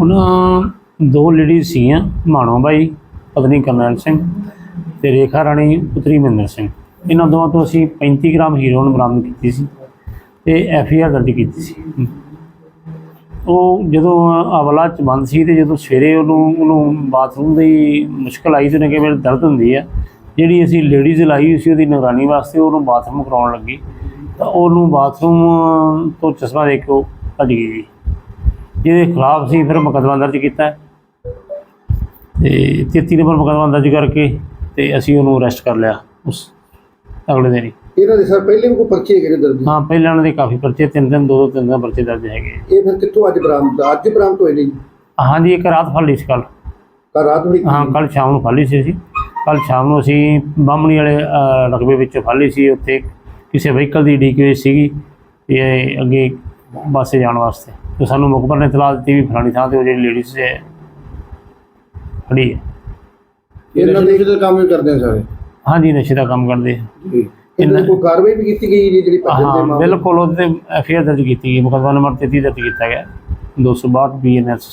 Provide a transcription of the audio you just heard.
ਉਹਨਾਂ ਦੋ ਲੇਡੀਜ਼ ਸੀਗੀਆਂ, ਮਾਣੋ ਬਾਈ, ਪਤਨੀ ਕਰਨੈਲ ਸਿੰਘ ਤੇ ਰੇਖਾ ਰਾਣੀ, ਪੁੱਤਰੀ ਮਹਿੰਦਰ ਸਿੰਘ। ਇਹਨਾਂ ਦੋਵਾਂ ਤੋਂ ਅਸੀਂ 35 ਗ੍ਰਾਮ ਹੀਰੋਇਨ ਬਰਾਮਦ ਕੀਤੀ ਸੀ ਤੇ ਐਫ ਆਈ ਆਰ ਦਰਜ ਕੀਤੀ ਸੀ। ਉਹ ਜਦੋਂ ਅਵਲਾ ਚ ਬੰਦ ਸੀ ਤੇ ਜਦੋਂ ਸਵੇਰੇ ਉਹਨੂੰ ਉਹਨੂੰ ਬਾਥਰੂਮ ਦੀ ਮੁਸ਼ਕਲ ਆਈ ਤੇ ਉਹਨੇ ਕਿਹਾ ਮੇਰੇ ਦਰਦ ਹੁੰਦੀ ਆ, ਜਿਹੜੀ ਅਸੀਂ ਲੇਡੀਜ਼ ਲਾਈ ਹੋਈ ਸੀ ਉਹਦੀ ਨਿਗਰਾਨੀ ਵਾਸਤੇ ਉਹਨੂੰ ਬਾਥਰੂਮ ਕਰਾਉਣ ਲੱਗੀ। ਤਾਂ ਉਹਨੂੰ ਬਾਥਰੂਮ ਤੋਂ ਚਸ਼ਮਾ ਦੇ ਕੇ ਉਹ ਭੱਜ ਗਈ। ਜਿਹਦੇ ਖਿਲਾਫ ਸੀ ਫਿਰ ਮੁਕੱਦਮਾ ਦਰਜ ਕੀਤਾ ਤੇ 33 ਨੰਬਰ ਮੁਕੱਦਮਾ ਦਰਜ ਕਰਕੇ ਤੇ ਅਸੀਂ ਉਹਨੂੰ ਅਰੈਸਟ ਕਰ ਲਿਆ ਉਸ ਅਗਲੇ ਦਿਨ ਇਹਨਾਂ ਦੇ ਸਰ ਪਹਿਲੇ ਵੀ ਕੋਈ ਪਰਚੇ ਹੈਗੇ ਨੇ ਦਰਜ? ਹਾਂ ਪਹਿਲਾਂ ਉਹਨਾਂ ਦੇ ਕਾਫੀ ਪਰਚੇ ਤਿੰਨ ਤਿੰਨ ਦੋ ਦੋ ਤਿੰਨ ਤਿੰਨ ਪਰਚੇ ਦਰਜ ਹੈਗੇ। ਇਹ ਫਿਰ ਕਿੱਥੋਂ ਅੱਜ ਬਰਾਮਦ ਅੱਜ ਬਰਾਮਦ ਹੋਏ ਨੇ ਹਾਂਜੀ ਇੱਕ ਰਾਤ ਫੜ ਲਈ ਸੀ ਕੱਲ ਕੱਲ ਰਾਤ ਹੋਈ ਹਾਂ ਕੱਲ ਸ਼ਾਮ ਨੂੰ ਫੜ ਲਈ ਸੀ ਅਸੀਂ। ਕੱਲ ਸ਼ਾਮ ਨੂੰ ਅਸੀਂ ਬਾਹਮਣੀ ਵਾਲੇ ਰਕਬੇ ਵਿੱਚ ਫੜ ਲਈ ਸੀ। ਉੱਥੇ ਕਿਸੇ ਵਹੀਕਲ ਦੀ ਡੀਕ ਹੋਈ ਸੀਗੀ ਇਹ ਅੱਗੇ ਬੱਸੇ ਜਾਣ ਵਾਸਤੇ। ਤੇ ਸਾਨੂੰ ਮੁਖਬਰ ਨੇ ਇਤਲਾਹ ਦਿੱਤੀ ਵੀ ਫਲਾਣੀ ਥਾਂ ਤੇ ਉਹ ਜਿਹੜੀ ਲੇਡੀਜ਼ ਹੈ ਖੜੀ ਹੈ। ਇਹਨਾਂ ਦੇ ਦਾ ਕੰਮ ਵੀ ਕਰਦੇ ਆ ਸਾਰੇ? ਹਾਂਜੀ ਨਸ਼ੇ ਦਾ ਕੰਮ ਕਰਦੇ ਆ। ਇਹਨਾਂ ਕੋਈ ਕਾਰਵਾਈ ਵੀ ਕੀਤੀ ਗਈ ਜੀ ਜਿਹੜੀ ਭੱਜਣ ਦੇ ਹਾਂ ਮਾਮਲੇ? ਬਿਲਕੁਲ ਉਹਦੇ ਤੇ ਦਰਜ ਕੀਤੀ ਗਈ ਮੁਕੱਦਮਾ ਨੰਬਰ 33 ਦਰਜ ਕੀਤਾ ਗਿਆ। 262 ਬੀਐਨਐਸ